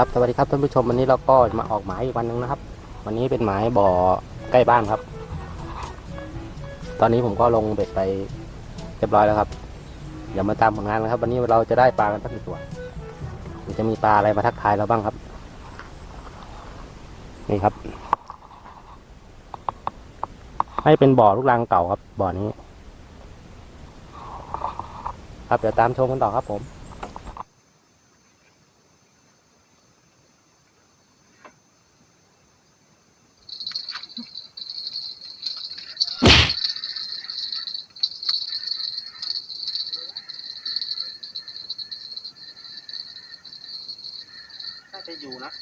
ครับสวัสดีครับท่านผู้ชมวันนี้เราก็มาออกหมายอีกวันหนึงนะครับ วันนี้เป็นหมายบ่อใกล้บ้านครับ ตอนนี้ผมก็ลงเบ็ดไปเรียบร้อยแล้วครับเดี๋ยวมาตามผลงานนะครับ วันนี้เราจะได้ปลากันสักกี่ตัวมันจะมีปลาอะไรมาทักทายเราบ้างครับ นี่ครับ ให้เป็นบ่อลูกรังเก่าครับ บ่อนี้ ครับเดี๋ยวตามชมกันต่อครับผม น่าจะอยู่นะ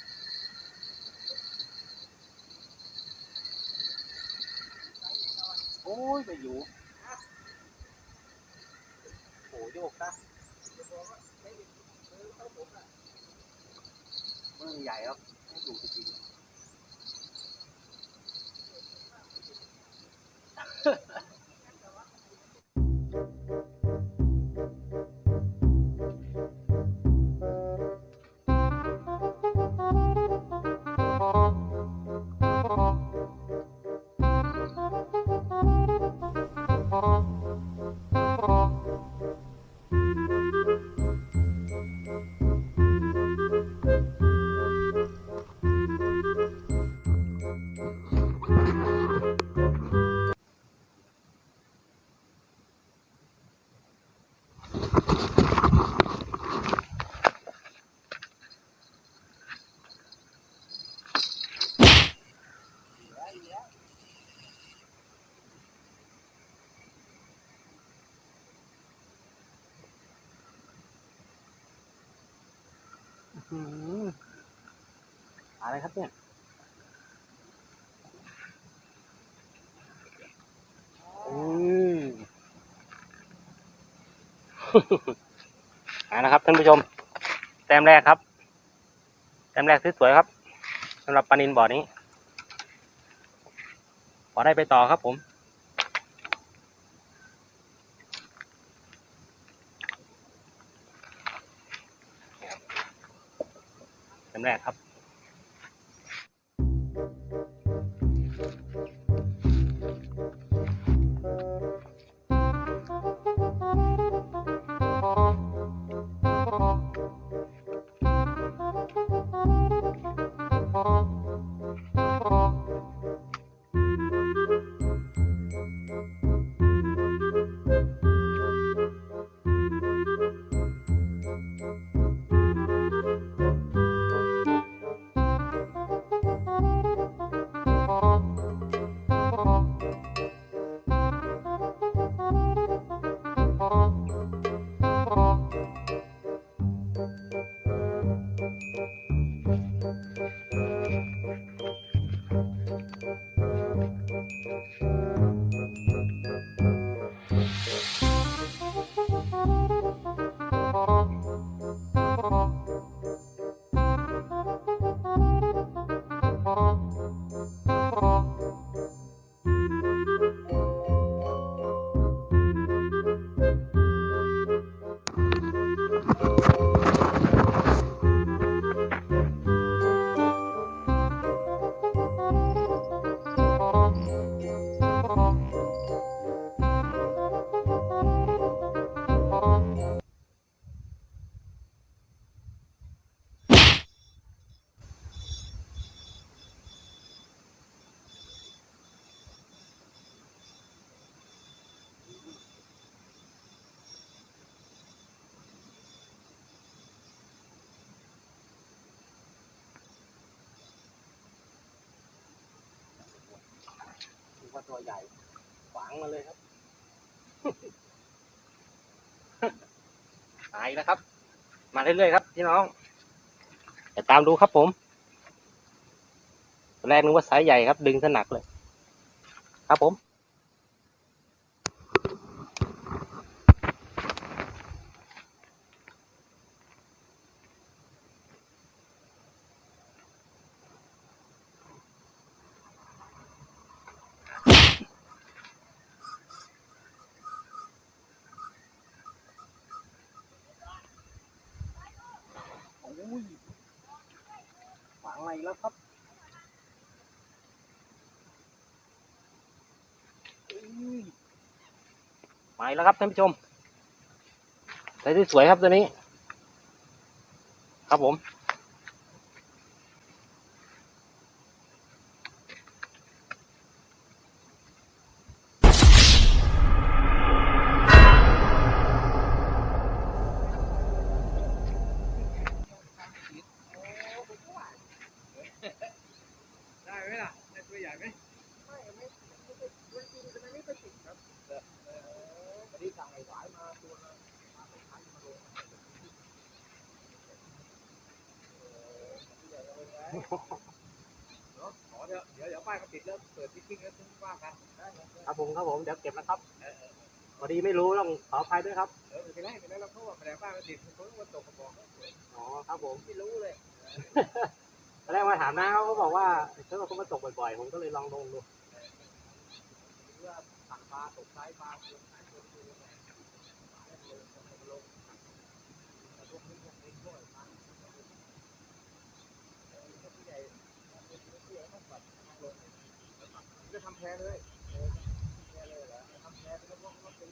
โอ้ยไปอยู่โอ้โยกนะมือใหญ่ครับไม่อยู่จริง อะไรครับเนี่ยอืมอ่านะครับท่านผู้ชม แต้มแรกครับ แต้มแรกสวยๆครับสำหรับปลานินบ่อนี้ ขอได้ไปต่อครับผม มแรกครับ ถือ ตัวใหญ่ขวางมาเลยครับหายแล้วครับ มาเรื่อยๆครับพี่น้องเดี๋ยวตามดูครับผมแรกนึกว่าสายใหญ่ครับ ดึงสนักเลย ครับผม อ้ยงในแล้วครับไปแล้วครับท่านผู้ชมได้ที่สวยครับตัวนี้ ครับผม ได้ไหมล่ะได้ตัวใหญ่ไหม วันนี้สั่งไอ้หวายมาตัวละ ขอ เดี๋ยวเดี๋ยวเดี๋ยวป้ายมาติดแล้วเปิดพิกิ้งแล้วถึงว่ากันครับผมครับผมเดี๋ยวเก็บนะครับพอดีไม่รู้ต้องขออภัยด้วยครับเออไม่เป็นไรไม่เป็นไรเราเพราะว่าแมลงป้ายมาติดเขาว่าตกกระบอกอ๋อครับผมไม่รู้เลยตอนแรกมาถามน้าเขาก็บอกว่าเขาบอกเขามาตกบ่อยๆ ผมก็เลยลองลงดูเพื่อสั่งปลาตกซ้ายปลาลงซ้ายลงดูลงลงลงนี้ลงนี้ด้วยปลาผู้ใหญ่ผู้ใหญ่ต้องแบบลงจะทำแพ้เลยแพ้เลยเหรอทำแพ้ไปแล้วก็ต้องเป็น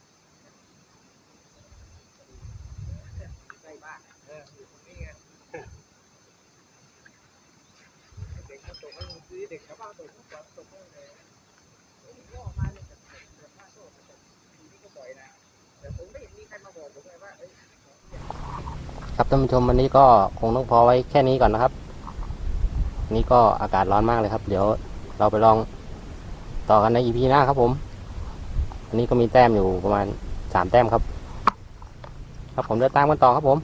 ใกล้บ้านเอออยู่ตรงนี้ไง เด็กเขาตกให้มึงซื้อเด็กชาวบ้านตกทุกวันตกให้เลยผมก็ออกมาเนี่ยแต่แต่ถ้าโทษแต่ทีนี้ก็บ่อยนะแต่ผมไม่เห็นมีใครมาบอกผมเลยว่าเอ้ยครับท่านผู้ชมวันนี้ก็คงต้องพอไว้แค่นี้ก่อนนะครับ นี่ก็อากาศร้อนมากเลยครับ เดี๋ยวเราไปลองต่อกันในอีพีหน้าครับผม อันนี้ก็มีแต้มอยู่ประมาณสามแต้มครับ ครับผมเดินตามกันต่อครับผม